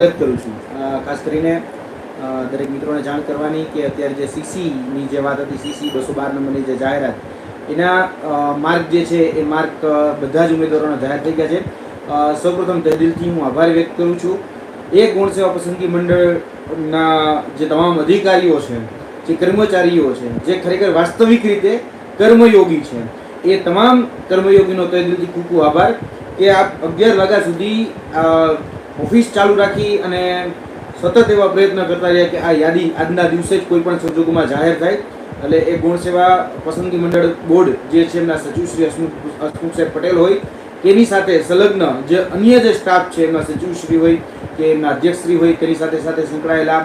મદદ કરું છું. ખાસ કરીને દરેક મિત્રોને જાણ કરવાની કે અત્યારે જે સીસીની જે વાત હતી સીસી બસો બાર નંબરની જે જાહેરાત, એના માર્ક જે છે, એ માર્ક બધા જ ઉમેદવારોના જાહેર થઈ ગયા છે. સૌપ્રથમ સૌપ્રથમ તહેદિલથી હું આભાર વ્યક્ત કરું છું. એ ગુણ સેવા પસંદગી મંડળના જે તમામ અધિકારીઓ છે, જે કર્મચારીઓ છે, જે ખરેખર વાસ્તવિક રીતે કર્મયોગી છે, એ તમામ કર્મયોગીનો તહેદિલથી ખૂબ ખૂબ આભાર કે આપ અગિયાર વાગ્યા સુધી ઓફિસ ચાલુ રાખી અને સતત એવા પ્રયત્ન કરતા રહ્યા કે આ યાદી આજના દિવસે જ કોઈ પણ સંજોગોમાં જાહેર થાય. એટલે એ ગુણ સેવા પસંદગી મંડળ બોર્ડ જે છે એમના સચિવ શ્રી હસમુખ સાહેબ પટેલ હોય, તેની સાથે સંલગ્ન જે અન્ય જે સ્ટાફ છે એમના સચિવ શ્રી હોય કે એમના અધ્યક્ષશ્રી હોય, તેની સાથે સાથે સંકળાયેલા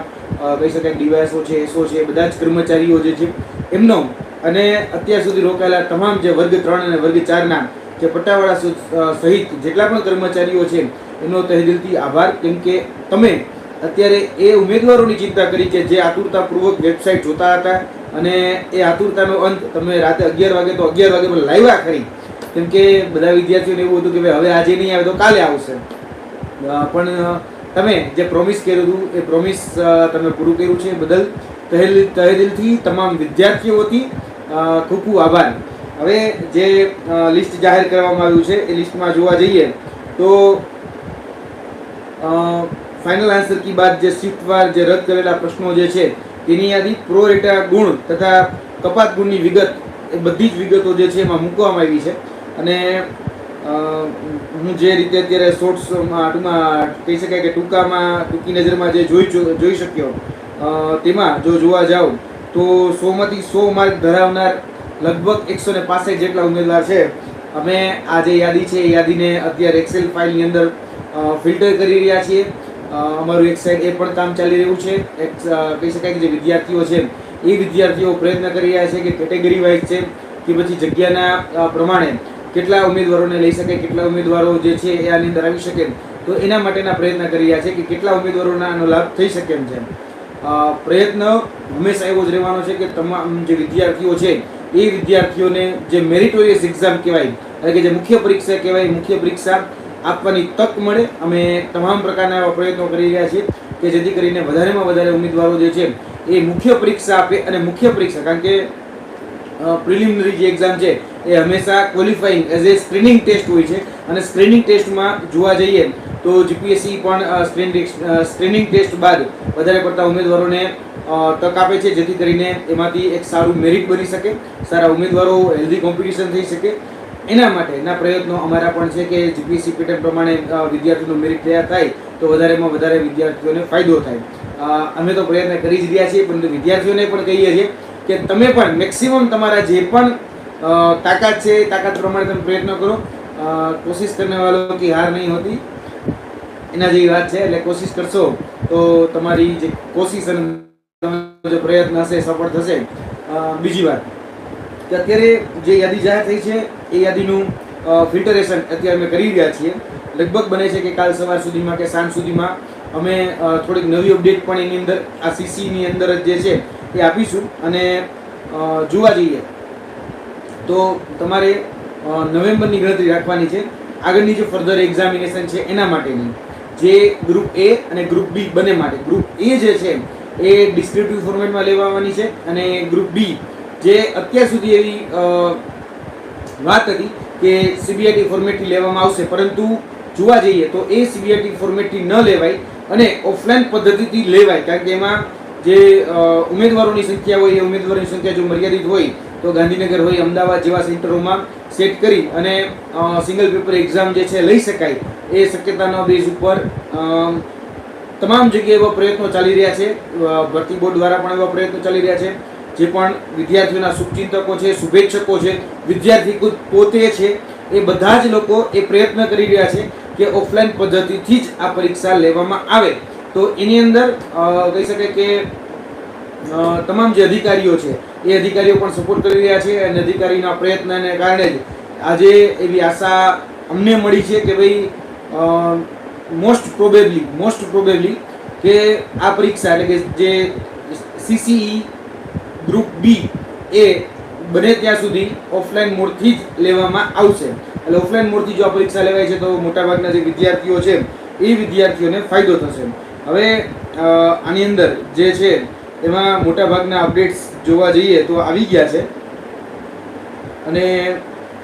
કહી શકાય ડીવાયએસઓ છે, એસઓ છે બધા જ કર્મચારીઓ જે છે, એમનો અને અત્યાર સુધી રોકાયેલા તમામ જે વર્ગ ત્રણ અને વર્ગ ચારના જે પટ્ટાવાળા સહિત જેટલા પણ કર્મચારીઓ છે એનો તહેદિલથી આભાર, કેમ કે તમે અત્યારે એ ઉમેદવારોની ચિંતા કરી કે જે આતુરતાપૂર્વક વેબસાઇટ જોતા હતા અને એ આતુરતાનો અંત તમે રાતે અગિયાર વાગે તો અગિયાર વાગે પણ લાવ્યા ખરી. કેમ કે બધા વિદ્યાર્થીઓને એવું હતું કે ભાઈ હવે આજે નહીં આવે તો કાલે આવશે. પણ તમે જે પ્રોમિસ કર્યું હતું, એ પ્રોમિસ તમે પૂરું કર્યું છે. બદલ તહેલ તહેદિલથી તમામ વિદ્યાર્થીઓથી ખૂબ ખૂબ આભાર. હવે જે લિસ્ટ જાહેર કરવામાં આવ્યું છે, એ લિસ્ટમાં જોવા જઈએ તો ફાઇનલ આન્સર કી બાદ જે શિફ્ટવાર જે રદ કરેલા પ્રશ્નો જે છે, તેની યાદી પ્રો રેટા ગુણ તથા કપાત ગુણની વિગત, એ બધી જ વિગતો જે છે એમાં મૂકવામાં આવી છે. અને હું જે રીતે અત્યારે શોર્ટ્સમાં ટૂંકમાં કહી શકાય કે ટૂંકામાં, ટૂંકી નજરમાં જે જોઈ જોઈ શક્યો તેમાં જો જોવા જાવ, તો સોમાંથી સો માર્ક ધરાવનાર લગભગ એકસો ને જેટલા ઉમેદવાર છે. અમે આ જે યાદી છે, એ યાદીને અત્યારે એક્સેલ ફાઇલની અંદર ફિલ્ટર કરી રહ્યા છીએ. અમારું એક સાઈડ એ પણ કામ ચાલી રહ્યું છે. એક કહી શકાય કે જે વિદ્યાર્થીઓ છે, એ વિદ્યાર્થીઓ પ્રયત્ન કરી રહ્યા છે કે કેટેગરી વાઇઝ છે, કે પછી જગ્યાના પ્રમાણે કેટલા ઉમેદવારોને લઈ શકે, કેટલા ઉમેદવારો જે છે એ આની અંદર આવી શકે. તો એના માટેના પ્રયત્ન કરી રહ્યા છે કે કેટલા ઉમેદવારોના આનો લાભ થઈ શકે એમ છે. પ્રયત્ન હંમેશા એવો જ રહેવાનો છે કે તમામ જે વિદ્યાર્થીઓ છે, એ વિદ્યાર્થીઓને જે મેરિટોરિયસ એક્ઝામ કહેવાય, એટલે કે જે મુખ્ય પરીક્ષા કહેવાય, મુખ્ય પરીક્ષા આપવાની તક મળે. અમે તમામ પ્રકારના એવા પ્રયત્નો કરી રહ્યા છીએ કે જેથી કરીને વધારેમાં વધારે ઉમેદવારો જે છે એ મુખ્ય પરીક્ષા આપે અને મુખ્ય પરીક્ષા, કારણ કે પ્રિલિમિનરી જે એક્ઝામ છે એ હંમેશા qualifying as a screening test હોય છે. અને સ્ક્રીનિંગ ટેસ્ટમાં જોવા જઈએ તો જીપીએસસી પણ સ્ક્રીનિંગ ટેસ્ટ બાદ વધારે પડતા ઉમેદવારોને તક આપે છે, જેથી કરીને એમાંથી એક સારું મેરિટ બની શકે, સારા ઉમેદવારો હેલ્ધી કોમ્પિટિશન થઈ શકે એના માટેના પ્રયત્નો અમારા પણ છે કે જીપીસી પેટર્ન પ્રમાણે વિદ્યાર્થીઓનું મેરિટ તૈયાર થાય તો વધારેમાં વધારે વિદ્યાર્થીઓને ફાયદો થાય. અમે તો પ્રયત્ન કરી જ રહ્યા છીએ, પરંતુ વિદ્યાર્થીઓને પણ કહીએ છીએ કે તમે પણ મેક્સિમમ તમારા જે પણ તાકાત છે તાકાત પ્રમાણે તમે પ્રયત્ન કરો. કોશિશ કરને વાળો કે હાર નહીં હોતી. એના જેવી વાત છે, એટલે કોશિશ કરશો તો તમારી જે કોશિશ અને જે પ્રયત્ન હશે સફળ થશે. બીજી વાત. કે અત્યારે જે યાદી જાહેર થઈ છે એ યાદીનું ફિલ્ટરેશન અત્યારે અમે કરી રહ્યા છીએ. લગભગ બને છે કે કાલ સવાર સુધીમાં કે સાંજ સુધીમાં અમે થોડીક નવી અપડેટ પણ એની અંદર, આ સીસીની અંદર જ જે છે એ આપીશું અને જોવા જઈએ. તો તમારે નવેમ્બરની ગણતરી રાખવાની છે. આગળની જે ફર્ધર એક્ઝામિનેશન છે એના માટેની. જે ગ્રુપ એ અને ગ્રુપ બી બંને માટે. ગ્રુપ એ જે છે એ ડિસ્ક્રિપ્ટિવ ફોર્મેટમાં લેવાની છે અને ગ્રુપ બી જે અત્યાર સુધી એવી વાત હતી કે સીબીઆઈટી ફોર્મેટથી લેવામાં આવશે, પરંતુ જોવા જઈએ તો એ સીબીઆઈટી ફોર્મેટથી ન લેવાય અને ઓફલાઈન પદ્ધતિથી લેવાય, કારણ કે એમાં જે ઉમેદવારોની સંખ્યા હોય, એ ઉમેદવારોની સંખ્યા જો મર્યાદિત હોય, તો ગાંધીનગર હોય, અમદાવાદ જેવા સેન્ટરોમાં સેટ કરી અને સિંગલ પેપર એક્ઝામ જે છે લઈ શકાય, એ શક્યતાના બેઝ ઉપર તમામ જગ્યાએ એવા પ્રયત્નો ચાલી રહ્યા છે ભરતી બોર્ડ દ્વારા પણ એવા પ્રયત્નો ચાલી રહ્યા છે. જે પણ વિદ્યાર્થીઓના શુભચિંતકો છે, શુભેચ્છકો છે, વિદ્યાર્થી પોતે છે, એ બધા જ લોકો એ પ્રયત્ન કરી રહ્યા છે કે ઓફલાઈન પદ્ધતિથી જ આ પરીક્ષા લેવામાં આવે. તો એની અંદર કહી શકાય કે તમામ જે અધિકારીઓ છે, એ અધિકારીઓ પણ સપોર્ટ કરી રહ્યા છે અને અધિકારીના પ્રયત્નને કારણે જ આજે એવી આશા અમને મળી છે કે ભાઈ મોસ્ટ પ્રોબેબલી મોસ્ટ પ્રોબેબલી કે આ પરીક્ષા એટલે કે જે સીસીઈ ગ્રુપ બી એ બને ત્યાં સુધી ઓફલાઈન મોડથી જ લેવામાં આવશે. એટલે ઓફલાઈન મોડથી જો આ પરીક્ષા લેવાય છે તો મોટાભાગના જે વિદ્યાર્થીઓ છે, એ વિદ્યાર્થીઓને ફાયદો થશે. હવે આની અંદર જે છે, એમાં મોટાભાગના અપડેટ્સ જોવા જઈએ તો આવી ગયા છે. અને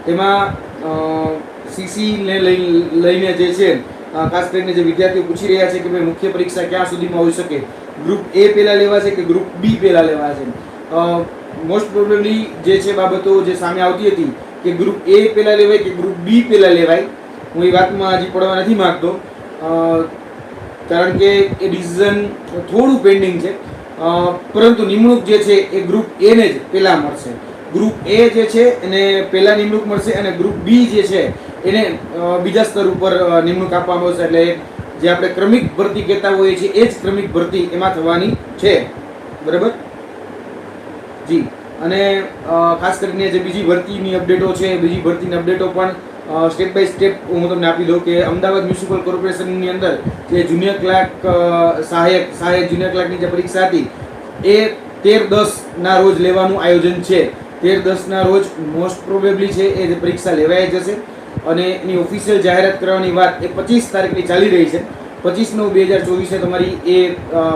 એમાં સીસીને લઈ, લઈને જે છે ખાસ કરીને જે વિદ્યાર્થીઓ પૂછી રહ્યા છે કે ભાઈ મુખ્ય પરીક્ષા ક્યાં સુધીમાં હોઈ શકે? ગ્રુપ એ પહેલાં લેવા છે કે ગ્રુપ બી પહેલા લેવાશે? મોસ્ટ પ્રોબેબલી જે છે બાબતો જે સામે આવતી હતી કે ગ્રુપ એ પહેલાં લેવાય કે ગ્રુપ બી પહેલાં લેવાય, હું એ વાતમાં હજી પડવા નથી માગતો. કારણ કે એ ડિસિઝન થોડું પેન્ડિંગ છે. પરંતુ નિમણૂક જે છે એ ગ્રુપ એને જ પહેલાં મળશે. ગ્રુપ એ જે છે એને પહેલાં નિમણૂક મળશે અને ગ્રુપ બી જે છે એને બીજા સ્તર ઉપર નિમણૂક આપવામાં આવશે. એટલે જે આપણે ક્રમિક ભરતી કહેતા હોઈએ છીએ, એ જ ક્રમિક ભરતી એમાં થવાની છે. બરાબર? જી. અને ખાસ કરીને જે બીજી ભરતીની અપડેટો છે, બીજી ભરતીની અપડેટો પણ સ્ટેપ બાય સ્ટેપ હું તમને આપી દઉં કે અમદાવાદ મ્યુનિસિપલ કોર્પોરેશનની અંદર જે જુનિયર ક્લાર્ક સહાયક સહાયક જુનિયર ક્લાર્કની જે પરીક્ષા હતી, એ તેર દસના રોજ લેવાનું આયોજન છે. તેર દસના રોજ મોસ્ટ પ્રોબેબલી છે એ પરીક્ષા લેવાઈ જશે. અને એની ઓફિશિયલ જાહેરાત કરવાની વાત એ પચીસ તારીખની ચાલી રહી છે. પચીસ નવ બે હજાર ચોવીસે તમારી એ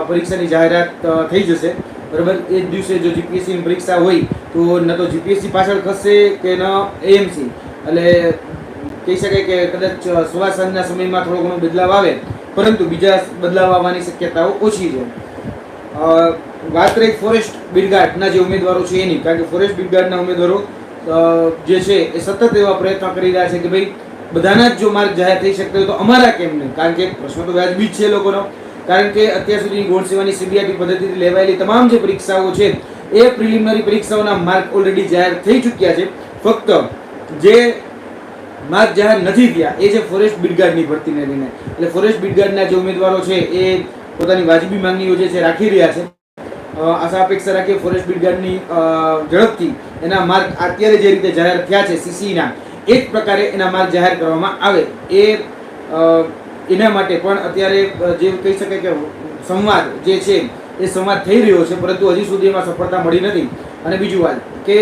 પરીક્ષાની જાહેરાત થઈ જશે. બરાબર? એ જ દિવસે જો જીપીએસસીની પરીક્ષા હોય, તો ન તો જીપીએસસી પાછળ ખસશે કે ન એએમસી એટલે કહી શકાય કે કદાચ સવા સાંજના સમયમાં થોડો ઘણો બદલાવ આવે, પરંતુ બીજા બદલાવ આવવાની શક્યતાઓ ઓછી છે. વાત રહી ફોરેસ્ટ બિરગાર્ડના જે ઉમેદવારો છે એની, કારણ કે ફોરેસ્ટ બિરગાર્ડના ઉમેદવારો જે છે એ સતત એવા પ્રયત્ન કરી રહ્યા છે કે ભાઈ, બધાના જ જો માર્ગ જાહેર થઈ શકતો હોય તો અમારા કેમ નહીં? કારણ કે પ્રશ્ન તો વ્યાજબી જ છે લોકોનો. કારણ કે અત્યાર સુધીની ગોળ સેવાની સીબીઆઈટી પદ્ધતિથી લેવાયેલી તમામ જે પરીક્ષાઓ છે, એ પ્રિલિમિનરી પરીક્ષાઓના માર્ક ઓલરેડી જાહેર થઈ ચૂક્યા છે. ફક્ત જે માર્ક જાહેર નથી થયા, એ છે ફોરેસ્ટ બિડગાર્ડની ભરતીને લઈને. એટલે ફોરેસ્ટ બિડગાર્ડના જે ઉમેદવારો છે, એ પોતાની વાજબી માંગણીઓ જે છે, રાખી રહ્યા છે. આશા અપેક્ષા રાખીએ ફોરેસ્ટ બિડગાર્ડની ઝડપથી એના માર્ક અત્યારે જે રીતે જાહેર થયા છે સીસીના એ જ પ્રકારે એના માર્ક જાહેર કરવામાં આવે. એ એના માટે પણ અત્યારે જે કહી શકાય કે સંવાદ જે છે એ સંવાદ થઈ રહ્યો છે પરંતુ હજી સુધી એમાં સફળતા મળી નથી. અને બીજું વાત કે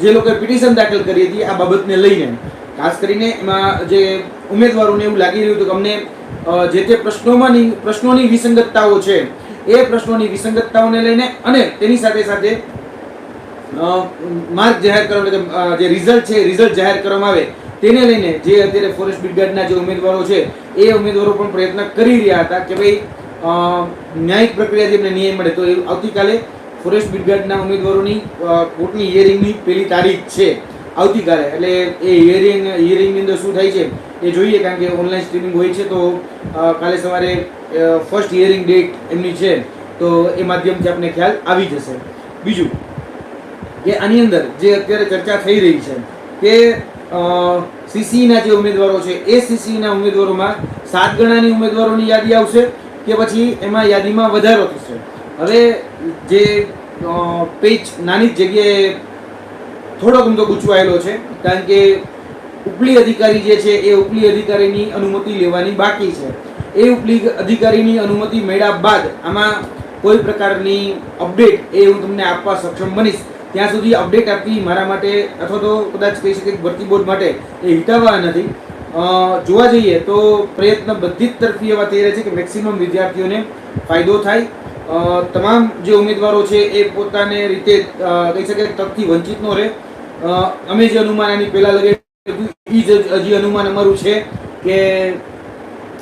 જે લોકોએ પિટિશન દાખલ કરી હતી આ બાબતને લઈને ખાસ કરીને એમાં જે ઉમેદવારોને એવું લાગી રહ્યું હતું કે અમને જે તે પ્રશ્નોમાંની પ્રશ્નોની વિસંગતતાઓ છે એ પ્રશ્નોની વિસંગતતાઓને લઈને અને તેની સાથે સાથે માર્ક જાહેર કરવા એટલે કે, અ, જે રિઝલ્ટ છે રિઝલ્ટ જાહેર કરવામાં આવે તેને લઈને જે અત્યારે ફોરેસ્ટ બ્રિગેડના જે ઉમેદવારો છે, એ ઉમેદવારો પણ પ્રયત્ન કરી રહ્યા હતા કે ભાઈ ન્યાયિક પ્રક્રિયાથી એમને ન્યાય મળે તો એ આવતીકાલે ફોરેસ્ટ બ્રિગેડના ઉમેદવારોની કોર્ટની હિયરિંગની પહેલી તારીખ છે. આવતીકાલે. એટલે એ હિયરિંગ હિયરિંગની અંદર શું થાય છે, એ જોઈએ કારણ કે ઓનલાઈન સ્ટ્રીમિંગ હોય છે તો કાલે સવારે ફર્સ્ટ હિયરિંગ ડેટ એમની છે. તો એ માધ્યમથી આપણે ખ્યાલ આવી જશે. બીજું, કે આની અંદર જે અત્યારે ચર્ચા થઈ રહી છે, કે સીસીના જે ઉમેદવારો છે, એ સીસીના ઉમેદવારોમાં સાત ગણાની ઉમેદવારોની યાદી આવશે કે પછી એમાં યાદીમાં વધારો થશે. હવે જે પેજ નાની જગ્યાએ થોડો ગમતો ગૂંચવાયેલો છે, કારણ કે ઉપલી અધિકારી જે છે, એ ઉપલી અધિકારીની અનુમતિ લેવાની બાકી છે. એ ઉપલી અધિકારીની અનુમતિ મળ્યા બાદ આમાં કોઈ પ્રકારની અપડેટ એ હું તમને આપવા સક્ષમ બનીશ. ત્યાં સુધી અપડેટ આપવી મારા માટે, અથવા તો કદાચ કહી શકે ભરતી બોર્ડ માટે એ હિતાવહ નથી. જોવા જઈએ તો પ્રયત્ન બધી જ તરફી એવા રહ્યા છે કે મેક્સિમમ વિદ્યાર્થીઓને ફાયદો થાય. તમામ જે ઉમેદવારો છે એ પોતાને રીતે કહી શકાય તકથી વંચિત ન રહે. અમે જે અનુમાન આની પહેલાં લગે એ જ હજી અનુમાન અમારું છે કે,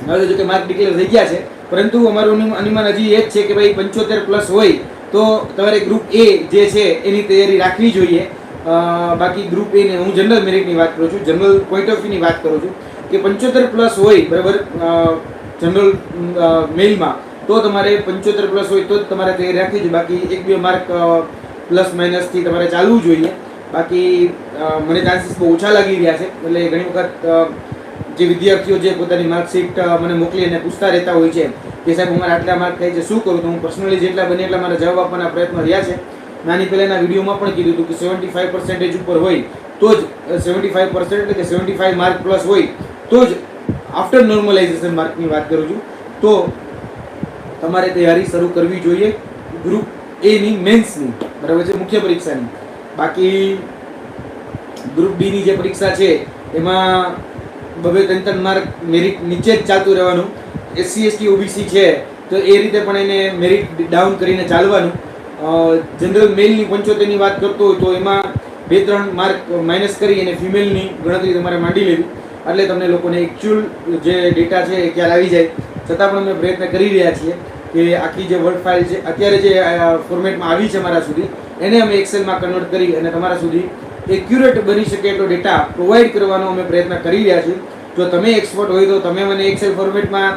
હવે જો કે માર્ક ડિક્લેર થઈ ગયા છે, પરંતુ અમારું અનુમાન હજી એ જ છે કે ભાઈ પંચોતેર પ્લસ હોય તો તમારે ગ્રુપ એ જે છે એની તૈયારી રાખવી જોઈએ. બાકી ગ્રુપ એને હું જનરલ મેરિટની વાત કરું છું. જનરલ પોઈન્ટ ઓફ વ્યૂની વાત કરું છું કે પંચોતેર પ્લસ હોય, બરાબર? જનરલ મેલમાં તો તમારે પંચોતેર પ્લસ હોય તો જ તમારે તૈયારી રાખવી જોઈએ. બાકી એક બે માર્ક પ્લસ માઇનસથી તમારે ચાલવું જોઈએ. બાકી મને ચાન્સીસ બહુ ઓછા લાગી રહ્યા છે. એટલે ઘણી વખત જે વિદ્યાર્થીઓ જે પોતાની માર્કશીટ મને મોકલી અને પૂછતા રહેતા હોય છે કે સાહેબ અમારે આટલા માર્ક થાય છે, શું કરું? તો હું પર્સનલી જેટલા બને એટલા મારા જવાબ આપવાના પ્રયત્ન રહ્યા છે. નાની પહેલાંના વિડીયોમાં પણ કીધું હતું કે સેવન્ટી ફાઈવ પર્સન્ટેજ ઉપર હોય, તો જ સેવન્ટી ફાઈવ પર્સન્ટ એટલે કે સેવન્ટી ફાઈવ માર્ક પ્લસ હોય, તો જ આફ્ટર નોર્મલાઇઝેશન માર્કની વાત કરું છું. તો તમારે તૈયારી શરૂ કરવી જોઈએ ગ્રુપ એની મેન્સની બરાબર છે? મુખ્ય પરીક્ષાની. બાકી ગ્રુપ ડીની જે પરીક્ષા છે, એમાં બબે ત્રણ માર્ક મેરિટ નીચે જ ચાલતું રહેવાનું. એસસી એસટી ઓબીસી છે, તો એ રીતે પણ એને મેરિટ ડાઉન કરીને ચાલવાનું. જનરલ મેલની પંચોતેરની વાત કરતો હોય તો એમાં બે ત્રણ માર્ક માઇનસ કરી અને ફિમેલની ગણતરી તમારે માંડી લેવી. એટલે તમને લોકોને એકચ્યુઅલ જે ડેટા છે એ ખ્યાલ આવી જાય. છતાં પણ અમે પ્રયત્ન કરી રહ્યા છીએ કે આખી જે વર્ડ ફાઇલ છે, અત્યારે જે ફોર્મેટમાં આવી છે અમારા સુધી, એને અમે એક્સેલમાં કન્વર્ટ કરી અને તમારા સુધી એક્યુરેટ બની શકે એટલો ડેટા પ્રોવાઈડ કરવાનો અમે પ્રયત્ન કરી રહ્યા છીએ. જો તમે એક્સપર્ટ હોય તો તમે મને એક્સેલ ફોર્મેટમાં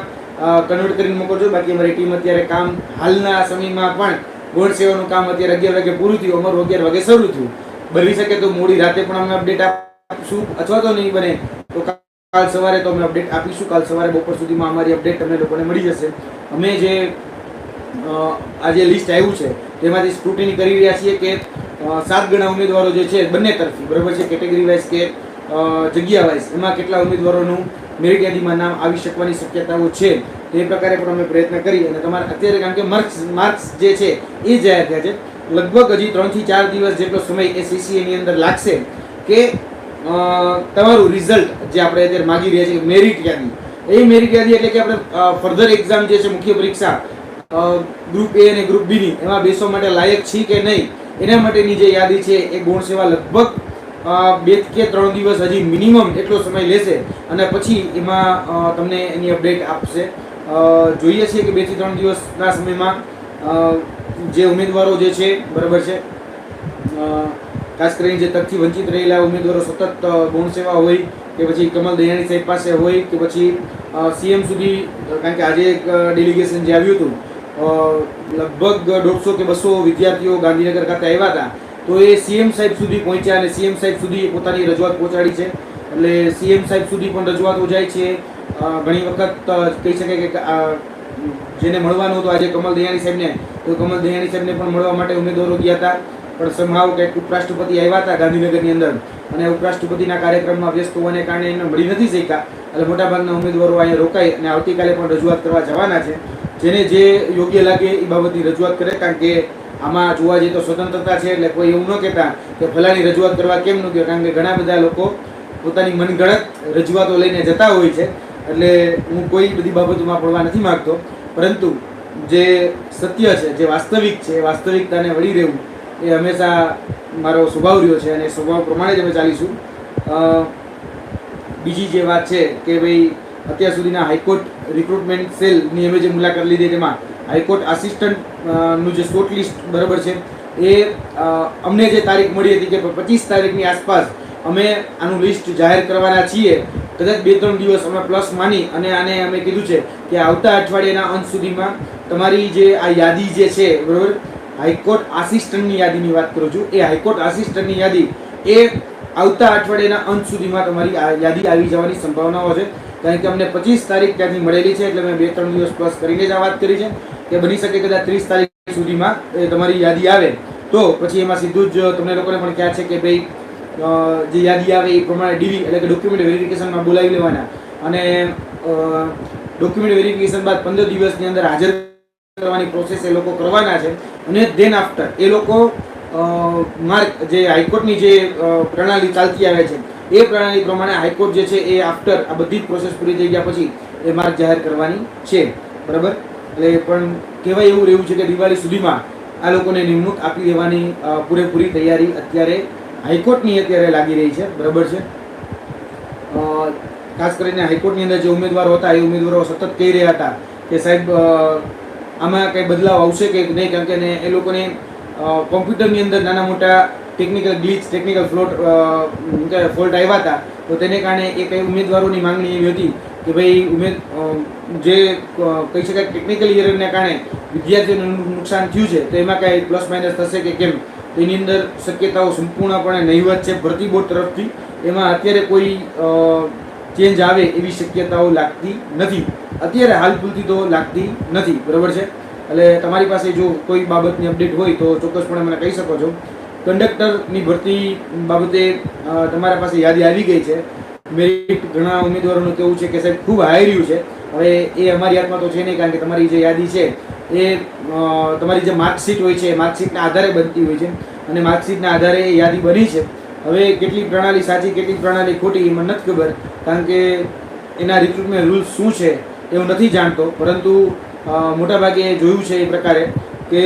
કન્વર્ટ કરીને મોકલજો બાકી અમારી ટીમ અત્યારે કામ હાલના સમયમાં પણ ગોળ સેવાનું કામ અત્યારે અગિયાર વાગે પૂરું થયું. અમારું અગિયાર વાગે શરૂ થયું. બની શકે તો મોડી રાતે પણ અમે અપડેટ આપીશું. અથવા તો નહીં બને તો કાલ સવારે તો અમે અપડેટ આપીશું. કાલ સવારે બપોર સુધીમાં અમારી અપડેટ તમને લોકોને મળી જશે. અમે જે આ જે લિસ્ટ આવ્યું છે, તેમાંથી સ્ક્રુટિની કરી રહ્યા છીએ કે સાત ગણા ઉમેદવારો જે છે બંને તરફથી. બરાબર છે? કેટેગરી વાઇઝ કે જગ્યા વાઇઝ એમાં કેટલા ઉમેદવારોનું મેરિટ યાદીમાં નામ આવી શકવાની શક્યતાઓ છે, તે પ્રકારે પણ અમે પ્રયત્ન કરી અને તમારે અત્યારે કારણ કે માર્ક્સ માર્ક્સ જે છે, એ જાહેર થયા છે. લગભગ હજી ત્રણથી ચાર દિવસ જેટલો સમય એ સીસીએની અંદર લાગશે કે તમારું રિઝલ્ટ જે આપણે અત્યારે માગી રહ્યા છીએ મેરિટ યાદી. એ મેરિટ યાદી એટલે કે આપણે ફર્ધર એક્ઝામ જે છે, મુખ્ય પરીક્ષા ગ્રુપ એ અને ગ્રુપ બીની એમાં બેસવા માટે લાયક છે કે નહીં, એના માટેની જે યાદી છે, એ ગુણ સેવા લગભગ બે કે ત્રણ દિવસ હજી મિનિમમ એટલો સમય લેશે અને પછી એમાં તમને એની અપડેટ આપશે. જોઈએ છીએ કે બેથી ત્રણ દિવસના સમયમાં જે ઉમેદવારો જે છે, બરાબર છે? ખાસ કરીને જે તકથી વંચિત રહેલા ઉમેદવારો સતત ગૌણ સેવા હોય કે પછી કમલ દયાણી સાહેબ પાસે હોય કે પછી સીએમ સુધી, કારણ કે આજે એક ડેલિગેશન જે આવ્યું હતું લગભગ દોઢસો કે બસો વિદ્યાર્થીઓ ગાંધીનગર ખાતે આવ્યા હતા. તો એ સીએમ સાહેબ સુધી પહોંચ્યા અને સીએમ સાહેબ સુધી પોતાની રજૂઆત પહોંચાડી છે. એટલે સીએમ સાહેબ સુધી પણ રજૂઆતો જાય છે. ઘણી વખત કહી શકાય કે જેને મળવાનું હતું આજે કમલ દયાણી સાહેબને, તો કમલ દયાણી સાહેબને પણ મળવા માટે ઉમેદવારો ગયા હતા. પણ સંભાવ કે ઉપરાષ્ટ્રપતિ આવ્યા હતા ગાંધીનગરની અંદર. અને ઉપરાષ્ટ્રપતિના કાર્યક્રમમાં વ્યસ્ત હોવાને કારણે એને મળી નથી શક્યા. એટલે મોટાભાગના ઉમેદવારો અહીંયા રોકાય અને આવતીકાલે પણ રજૂઆત કરવા જવાના છે. જેને જે યોગ્ય લાગે એ બાબતની રજૂઆત કરે, કારણ કે આમાં જોવા જઈએ તો સ્વતંત્રતા છે એટલે કોઈ એવું ન કહેતા કે ફલાની રજૂઆત કરવા કેમ ન ગયો, કારણ કે ઘણા બધા લોકો પોતાની મનગણત રજૂઆતો લઈને જતા હોય છે. એટલે હું કોઈ બધી બાબતોમાં પડવા નથી માગતો. પરંતુ જે સત્ય છે, જે વાસ્તવિક છે વાસ્તવિકતાને વળી રહેવું, એ હંમેશા મારો સ્વભાવ રહ્યો છે અને સ્વભાવ પ્રમાણે જ અમે ચાલીશું. બીજી જે વાત છે કે ભાઈ અત્યાર સુધીના હાઈકોર્ટ રિક્રુટમેન્ટ સેલની અમે જે મુલાકાત લીધી તેમાં હાઈકોર્ટ આસિસ્ટન્ટનું જે શોર્ટ લિસ્ટ બરાબર છે, એ અમને જે તારીખ મળી હતી કે પચીસ તારીખની આસપાસ અમે આનું લિસ્ટ જાહેર કરવાના છીએ, કદાચ બે ત્રણ દિવસ અમે પ્લસ માની અને આને અમે કીધું છે કે આવતા અઠવાડિયાના અંત સુધીમાં તમારી જે આ યાદી જે છે, બરાબર, હાઈકોર્ટ આસિસ્ટન્ટની યાદીની વાત કરું છું, એ હાઈકોર્ટ આસિસ્ટન્ટની યાદી એ આવતા અઠવાડિયાના અંત સુધીમાં તમારી યાદી આવી જવાની સંભાવનાઓ છે. કારણ કે અમને પચીસ તારીખ ત્યાંથી મળેલી છે, એટલે મેં બે ત્રણ દિવસ પ્લસ કરીને જ આ વાત કરી છે કે બની શકે કદાચ ત્રીસ તારીખ સુધીમાં તમારી યાદી આવે. તો પછી એમાં સીધું જ તમને લોકોને પણ કહે છે કે ભાઈ જે યાદી આવે એ પ્રમાણે ડીવી એટલે કે ડોક્યુમેન્ટ વેરિફિકેશનમાં બોલાવી લેવાના. અને ડોક્યુમેન્ટ વેરિફિકેશન બાદ પંદર દિવસની અંદર હાજર કરવાની પ્રોસેસ એ લોકો કરવાના છે. અને ધેન આફ્ટર એ લોકો માર્ક જે હાઈકોર્ટની જે પ્રણાલી ચાલતી આવે છે એ પ્રણાલી પ્રમાણે હાઈકોર્ટ જે છે એ આફ્ટર આ બધી જ પ્રોસેસ પૂરી થઈ ગયા પછી એ માર્ક જાહેર કરવાની છે. બરાબર? એટલે પણ કહેવાય એવું રહેવું છે કે દિવાળી સુધીમાં આ લોકોને નિમણૂક આપી દેવાની પૂરેપૂરી તૈયારી અત્યારે હાઈકોર્ટની અત્યારે લાગી રહી છે. બરાબર છે? ખાસ કરીને હાઈકોર્ટની અંદર જે ઉમેદવારો હતા, એ ઉમેદવારો સતત કહી રહ્યા હતા કે સાહેબ આમાં કંઈ બદલાવ આવશે કે નહીં? કારણ કે એ લોકોને કોમ્પ્યુટરની અંદર નાના મોટા technical glitch technical float fault આવ્યા હતા, તો તેને કારણે એ કઈ ઉમેદવારોની માંગણી એવી હતી કે ભાઈ ઉમેદ જે કહી શકાય ટેકનિકલ ઇયરને કારણે વિદ્યાર્થીઓને નુકસાન થયું છે, તો એમાં કાંઈ પ્લસ માઇનસ થશે કે કેમ? તેની અંદર શક્યતાઓ સંપૂર્ણપણે નહીવત છે, ભરતી બોર્ડ તરફથી. એમાં અત્યારે કોઈ ચેન્જ આવે એવી શક્યતાઓ લાગતી નથી. અત્યારે હાલ પૂરતી તો લાગતી નથી, બરાબર છે? એટલે તમારી પાસે જો કોઈ બાબતની અપડેટ હોય તો ચોક્કસપણે મને કહી શકો છો. કંડક્ટરની ભરતી બાબતે તમારા પાસે યાદી આવી ગઈ છે. મેરિટ ઘણા ઉમેદવારોનું કેવું છે કે સાહેબ ખૂબ હાઈ રહ્યું છે. હવે એ અમારી હાથમાં તો છે નહીં, કારણ કે તમારી જે યાદી છે, એ તમારી જે માર્કશીટ હોય છે માર્કશીટના આધારે બનતી હોય છે અને માર્કશીટના આધારે એ યાદી બની છે. હવે કેટલી પ્રણાલી સાચી, કેટલી પ્રણાલી ખોટી, એમાં નથી ખબર, કારણ કે એના રિક્રુટમેન્ટ રૂલ્સ શું છે, એ હું નથી જાણતો. પરંતુ મોટાભાગે જોયું છે એ પ્રકારે કે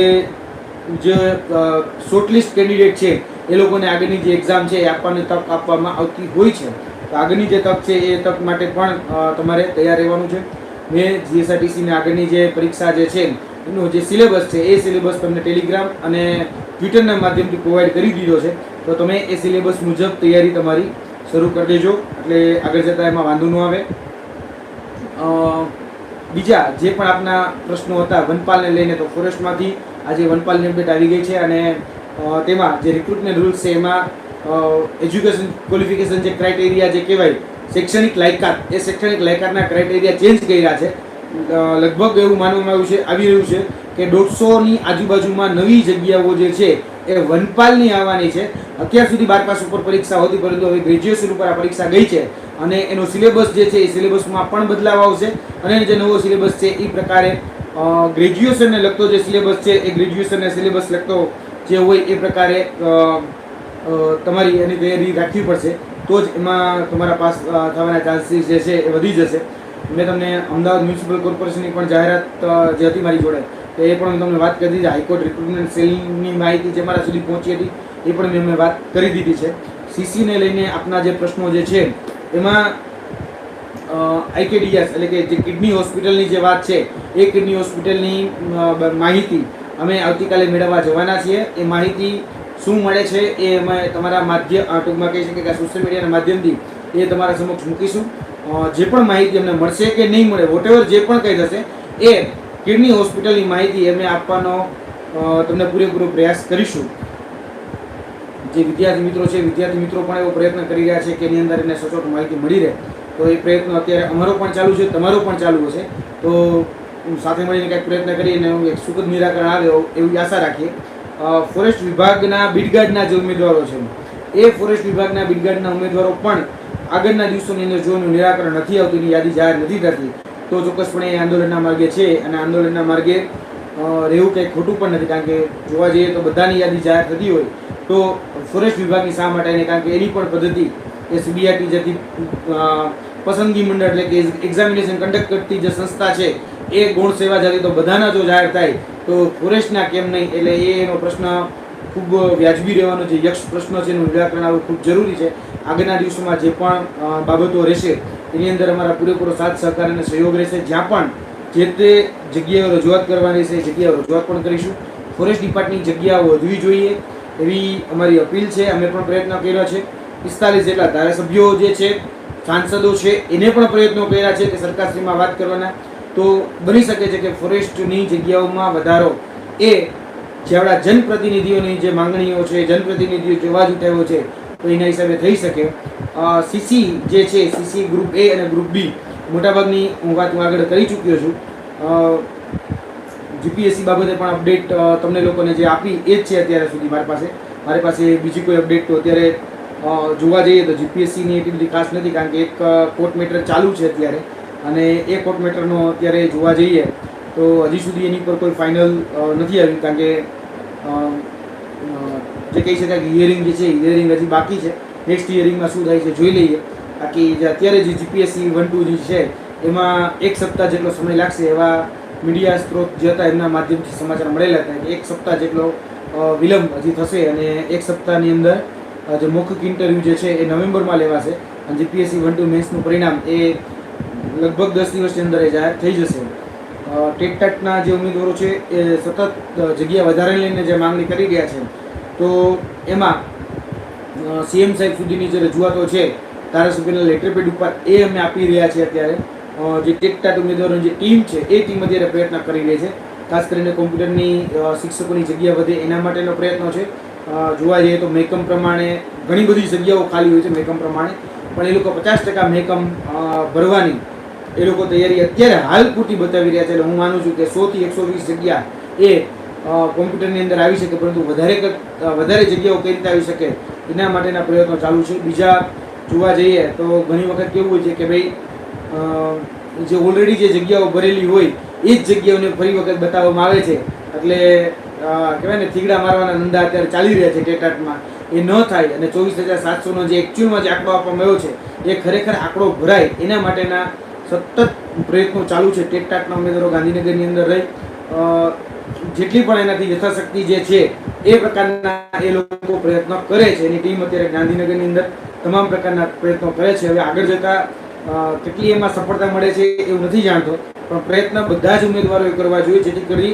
જે શોર્ટલિસ્ટ કેન્ડિડેટ છે, એ લોકોને આગળની જે એક્ઝામ છે એ આપવાની તક આપવામાં આવતી હોય છે. તો આગળની જે તક છે, એ તક માટે પણ તમારે તૈયાર રહેવાનું છે. મેં જીએસઆરટીસીની આગળની જે પરીક્ષા જે છે, એનો જે સિલેબસ છે, એ સિલેબસ તમને ટેલિગ્રામ અને ટ્વિટરના માધ્યમથી પ્રોવાઈડ કરી દીધો છે. તો તમે એ સિલેબસ મુજબ તૈયારી તમારી શરૂ કરી દેજો. એટલે આગળ જતાં એમાં વાંધો ન આવે. બીજા જે પણ આપના પ્રશ્નો હતા વનપાલને લઈને તો ફોરેસ્ટમાંથી આજે વનપાલની અપડેટ આવી ગઈ છે અને તેમાં જે રિક્રુટમેન્ટ રૂલ્સ છે એમાં એજ્યુકેશન ક્વોલિફિકેશન જે ક્રાઇટેરિયા જે કહેવાય, શૈક્ષણિક લાયકાત, એ શૈક્ષણિક લાયકાતના ક્રાઇટેરિયા ચેન્જ કર્યા છે. લગભગ એવું માનવામાં આવ્યું છે, આવી રહ્યું છે કે દોઢસોની આજુબાજુમાં નવી જગ્યાઓ જે છે એ વનપાલની આવવાની છે. અત્યાર સુધી બાર પાસ ઉપર પરીક્ષા હતી, પરંતુ હવે ગ્રેજ્યુએશન ઉપર આ પરીક્ષા ગઈ છે અને એનો સિલેબસ જે છે એ સિલેબસમાં પણ બદલાવ આવશે. અને જે નવો સિલેબસ છે એ પ્રકારે ગ્રેજ્યુએશનને લગતો જે સિલેબસ છે, એ ગ્રેજ્યુએશનને સિલેબસ લગતો જે હોય એ પ્રકારે તમારી એની તૈયારી રાખવી પડશે. તો જ એમાં તમારા પાસ થવાના ચાન્સીસ જે છે એ વધી જશે. મેં તમને અમદાવાદ મ્યુનિસિપલ કોર્પોરેશનની પણ જાહેરાત જે હતી મારી જોડે, તો એ પણ હું તમને વાત કરી દીધી. હાઈકોર્ટ રિક્રુટમેન્ટ સેલની માહિતી જે મારા સુધી પહોંચી હતી, એ પણ મેં મેં વાત કરી દીધી છે. સીસીને લઈને આપના જે પ્રશ્નો જે છે, એમાં આઈકેડીએસ એટલે કે જે કિડની હોસ્પિટલની જે વાત છે, એ કિડની હોસ્પિટલની માહિતી અમે આવતીકાલે મેળવવા જવાના છીએ. એ માહિતી શું મળે છે એ અમે તમારા માધ્યમ ટૂંકમાં કહી શકીએ કે સોશિયલ મીડિયાના માધ્યમથી એ તમારા સમક્ષ મૂકીશું. જે પણ માહિતી અમને મળશે કે નહીં મળે વોટેવર જે પણ કંઈ થશે, એ કિડની હોસ્પિટલની માહિતી અમે આપવાનો તમને પૂરેપૂરો પ્રયાસ કરીશું. જે વિદ્યાર્થી મિત્રો છે, વિદ્યાર્થી મિત્રો પણ એવો પ્રયત્ન કરી રહ્યા છે કે એની અંદર એને સચોટ માહિતી મળી રહે. તો એ પ્રયત્ન અત્યારે અમારો પણ ચાલુ છે, તમારો પણ ચાલુ હશે. તો સાથે મળીને કંઈક પ્રયત્ન કરીને હું એક સુખદ નિરાકરણ આવે એવો- આશા રાખીએ. ફોરેસ્ટ વિભાગના બીડગાર્ડના જે ઉમેદવારો છે, એ ફોરેસ્ટ વિભાગના બીડગાર્ડના ઉમેદવારો પણ આગળના દિવસોની અંદર જો એનું નિરાકરણ નથી આવતું, એની યાદી જાહેર નથી થતી. તો ચોક્કસપણે એ આંદોલનના માર્ગે છે અને આંદોલનના માર્ગે રહેવું કંઈ ખોટું પણ નથી, કારણ કે જોવા જઈએ તો બધાની યાદી જાહેર થતી હોય. તો ફોરેસ્ટ વિભાગની શા માટે કારણ કે એની પણ પદ્ધતિ એ સીબીઆઈટી જેથી પસંદગી મંડળ એટલે કે એક્ઝામિનેશન કન્ડક્ટ કરતી જે સંસ્થા છે, એ ગુણ સેવા જાતિ તો બધાના જો જાહેર થાય. તો ફોરેસ્ટના કેમ નહીં? એટલે એ એનો પ્રશ્ન ખૂબ વ્યાજબી રહેવાનો જે યક્ષ પ્રશ્ન છે એનું નિરાકરણ આવવું ખૂબ જરૂરી છે. આગળના દિવસોમાં જે પણ બાબતો રહેશે, એની અંદર અમારા પૂરેપૂરો સાથ, સહકાર અને સહયોગ રહેશે. જ્યાં પણ જે તે જગ્યાએ રજૂઆત કરવાની છે, એ જગ્યાએ રજૂઆત પણ કરીશું. ફોરેસ્ટ ડિપાર્ટની જગ્યાઓ વધવી જોઈએ એવી અમારી અપીલ છે. અમે પણ પ્રયત્ન કર્યો છે. પિસ્તાલીસ જેટલા ધારાસભ્યો જે છે સાંસદો છે, એને પણ પ્રયત્નો કર્યા છે કે સરકારશ્રીમાં વાત કરવાના. તો બની શકે છે કે ફોરેસ્ટની જગ્યાઓમાં વધારો એ જેવડા જનપ્રતિનિધિઓની જે માંગણીઓ છે, જનપ્રતિનિધિઓ જે અવાજ ઉઠાવ્યો છે, તો એના હિસાબે થઈ શકે. સીસી જે છે, સીસી ગ્રુપ એ અને ગ્રુપ બી, મોટાભાગની હું વાત હું આગળ કરી ચૂક્યો છું. જીપીએસસી બાબતે પણ અપડેટ તમને લોકોને જે આપી એ જ છે અત્યારે સુધી મારી પાસે. મારી પાસે બીજી કોઈ અપડેટ તો અત્યારે જોવા જઈએ તો જીપીએસસીની એટલી બધી ખાસ નથી, કારણ કે એક કોર્ટ મેટર ચાલુ છે અત્યારે. અને એ કોર્ટ મેટરનો અત્યારે જોવા જઈએ તો હજી સુધી એની પર કોઈ ફાઇનલ નથી આવ્યું, કારણ કે જે કહી શકાય કે હિયરિંગ જે છે હિયરિંગ હજી બાકી છે. નેક્સ્ટ હિયરિંગમાં શું થાય છે જોઈ લઈએ. બાકી જે અત્યારે જે જીપીએસસી વન ટુ જે છે, એમાં એક સપ્તાહ જેટલો સમય લાગશે એવા મીડિયા સ્ત્રોત જે હતા એમના માધ્યમથી સમાચાર મળેલા હતા. કે એક સપ્તાહ જેટલો વિલંબ હજી થશે અને એક સપ્તાહની અંદર જે મૌખિક ઇન્ટરવ્યૂ જે છે એ નવેમ્બરમાં લેવાશે. અને જીપીએસસી વન ટુ મેન્સનું પરિણામ એ લગભગ દસ દિવસની અંદર એ જાહેર થઈ જશે. ટેટટાટના જે ઉમેદવારો છે એ સતત જગ્યા વધારે લઈને જે માંગણી કરી રહ્યા છે. તો એમાં સીએમ સાહેબ સુધીની જે રજૂઆતો છે, ધારાસભ્યના લેટરપેડ ઉપર એ અમે આપી રહ્યા છીએ અત્યારે. જે ટેટટાટ ઉમેદવારોની જે ટીમ છે, એ ટીમ અત્યારે પ્રયત્ન કરી રહી છે. ખાસ કરીને કોમ્પ્યુટરની શિક્ષકોની જગ્યા વધે એના માટેનો પ્રયત્નો છે. જોવા જઈએ તો મહેકમ પ્રમાણે ઘણી બધી જગ્યાઓ ખાલી હોય છે મહેકમ પ્રમાણે. પણ એ લોકો પચાસ ટકા મહેકમ ભરવાની એ લોકો તૈયારી અત્યારે હાલ પૂરતી બતાવી રહ્યા છે. એટલે હું માનું છું કે સોથી એકસો વીસ જગ્યા એ કોમ્પ્યુટરની અંદર આવી શકે, પરંતુ વધારે વધારે જગ્યાઓ કઈ રીતે આવી શકે, એના માટેના પ્રયત્નો ચાલુ છે. બીજા જોવા જઈએ તો ઘણી વખત કેવું હોય છે કે ભાઈ જે ઓલરેડી જે જગ્યાઓ ભરેલી હોય, એ જ જગ્યાઓને ફરી વખત બતાવવામાં આવે છે. એટલે કહેવાય ને, થીગડા મારવાના ધંધા અત્યારે ચાલી રહ્યા છે ટેટાટમાં. એ ન થાય અને ચોવીસ હજાર સાતસોનો જે એકચ્યુઅલમાં જે આંકડો આપવામાં આવ્યો છે, એ ખરેખર આંકડો ભરાય. એના માટેના સતત પ્રયત્નો ચાલુ છે ટેટાટના ઉમેદવારો ગાંધીનગરની અંદર રહી. જેટલી પણ એનાથી યથાશક્તિ જે છે, એ પ્રકારના એ લોકો પ્રયત્નો કરે છે. એની ટીમ અત્યારે ગાંધીનગરની અંદર તમામ પ્રકારના પ્રયત્નો કરે છે. હવે આગળ જતા કેટલી એમાં સફળતા મળે છે એવું નથી જાણતો, પણ પ્રયત્ન બધા જ ઉમેદવારોએ કરવા જોઈએ, જેથી કરી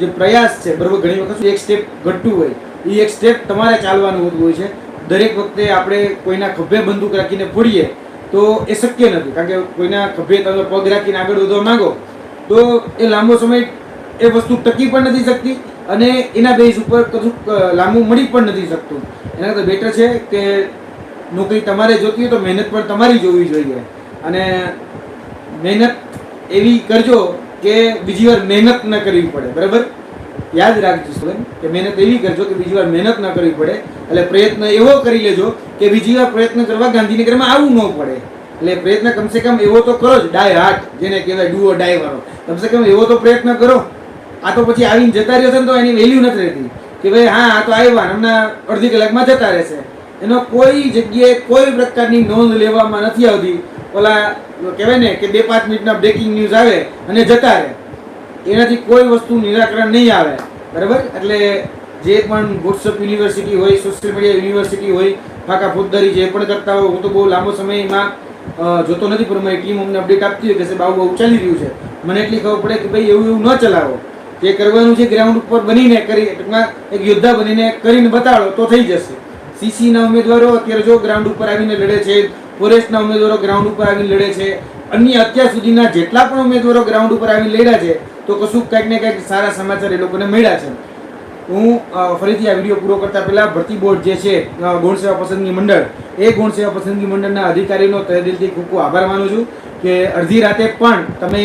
જે પ્રયાસ છે, બરોબર, ઘણી વખત એક સ્ટેપ ઘટતું હોય એ એક સ્ટેપ તમારે ચાલવાનું હોતું હોય છે. દરેક વખતે આપણે કોઈના ખભે બંદૂક રાખીને ફોડીએ તો એ શક્ય નથી. કારણ કે કોઈના ખભે તમે પગ રાખીને આગળ વધવા માંગો, તો એ લાંબો સમય એ વસ્તુ ટકી પણ નથી શકતી અને એના બેઝ ઉપર કશું લાંબુ મળી પણ નથી શકતું. એના કરતાં બેટર છે કે નોકરી તમારે જોતી હોય તો મહેનત પણ તમારી જોવી જોઈએ. અને મહેનત એવી કરજો કે બીજી વાર મહેનત ન કરવી પડે, બરાબર? યાદ રાખજો સ્ટુડન્ટ કે મહેનત એવી કરજો કે બીજી વાર મહેનત ન કરવી પડે, એટલે પ્રયત્ન એવો કરી લેજો કે બીજી વાર પ્રયત્ન કરવા ગાંધીનગરમાં આવવું ન પડે. એટલે પ્રયત્ન કમસે કમ એવો તો કરો જ, ડાય હાર્ટ જેને કહેવાય ડુઓ, ડાય વાળો. કમસે કમ એવો તો પ્રયત્ન કરો. આ તો પછી આવીને જતા રહ્યો છે ને તો એની વેલ્યુ નથી રહેતી. કે ભાઈ, હા, આ તો આવ્યા, હમણાં અડધી કલાકમાં જતા રહેશે. એનો કોઈ જગ્યાએ કોઈ પ્રકારની નોંધ લેવામાં નથી આવતી. ઓલા, કહેવાય ને કે બે પાંચ મિનિટના બ્રેકિંગ ન્યૂઝ આવે અને જતા રહે. એનાથી કોઈ વસ્તુ નિરાકરણ નહીં આવે. બરાબર? એટલે જે પણ વોટ્સઅપ યુનિવર્સિટી હોય સોશિયલ મીડિયા યુનિવર્સિટી હોય, ફાકા ફોજદારી જે પણ કરતા હોય, હું તો બહુ લાંબો સમયમાં જોતો નથી, પણ મારી ટીમ અમને અપડેટ આપતી હોય કે સાહેબ આવું બહુ ચાલી રહ્યું છે. મને એટલી ખબર પડે કે ભાઈ, એવું એવું ન ચલાવો. જે કરવાનું છે ગ્રાઉન્ડ ઉપર બનીને કરી, ટૂંકમાં એક યોદ્ધા બનીને કરીને બતાડો તો થઈ જશે. સીસીના ઉમેદવારો અત્યારે જો ગ્રાઉન્ડ ઉપર આવીને લડે છે ફોરેસ્ટના ઉમેદવારો ગ્રાઉન્ડ ઉપર આવીને લડે છે. અન્ય અત્યાર સુધીના જેટલા પણ ઉમેદવારો ગ્રાઉન્ડ ઉપર આવીને લડ્યા છે, તો કશું કંઈક ને કંઈક સારા સમાચાર એ લોકોને મળ્યા છે. હું ફરીથી આ વીડિયો પૂરો કરતા પહેલાં ભરતી બોર્ડ જે છે ગુણ સેવા પસંદગી મંડળ, એ ગુણ સેવા પસંદગી મંડળના અધિકારીનો તહે દિલથી ખૂબ ખૂબ આભાર માનું છું કે અડધી રાતે પણ તમે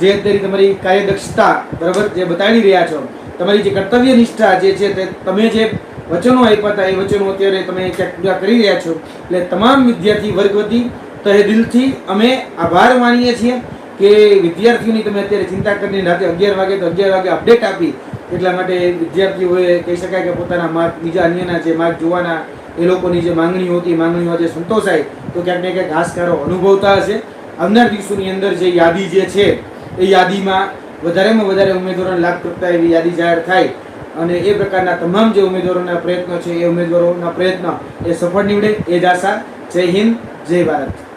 જે અત્યારે તમારી કાર્યદક્ષતા બરાબર જે બતાવી રહ્યા છો, તમારી જે કર્તવ્ય નિષ્ઠા જે છે તે તમે જે વચનો આપ્યા હતા એ વચનો અત્યારે તમે ક્યાંક પૂરા કરી રહ્યા છો. એટલે તમામ વિદ્યાર્થી વર્ગ વતી તહે દિલથી અમે આભાર માનીએ છીએ કે વિદ્યાર્થીઓની તમે અત્યારે ચિંતા કરીને રાતે અગિયાર વાગે તો અગિયાર વાગે અપડેટ આપી. એટલા માટે વિદ્યાર્થીઓએ કહી શકાય કે પોતાના માર્ક, બીજા અન્યના જે માર્ક જોવાના, એ લોકોની જે માંગણીઓ હતી માંગણીઓ આજે સંતોષાય. તો ક્યાંક ને ક્યાંક હાશકારો અનુભવતા હશે. આવનાર દિવસોની અંદર જે યાદી જે છે, એ યાદીમાં વધારેમાં વધારે ઉમેદવારોને લાભ કરતા એવી યાદી જાહેર થાય. અને એ પ્રકારના તમામ જે ઉમેદવારોના પ્રયત્નો છે, એ ઉમેદવારોના પ્રયત્ન એ સફળ નીવડે. એ જ આશા. જય હિન્દ, જય ભારત.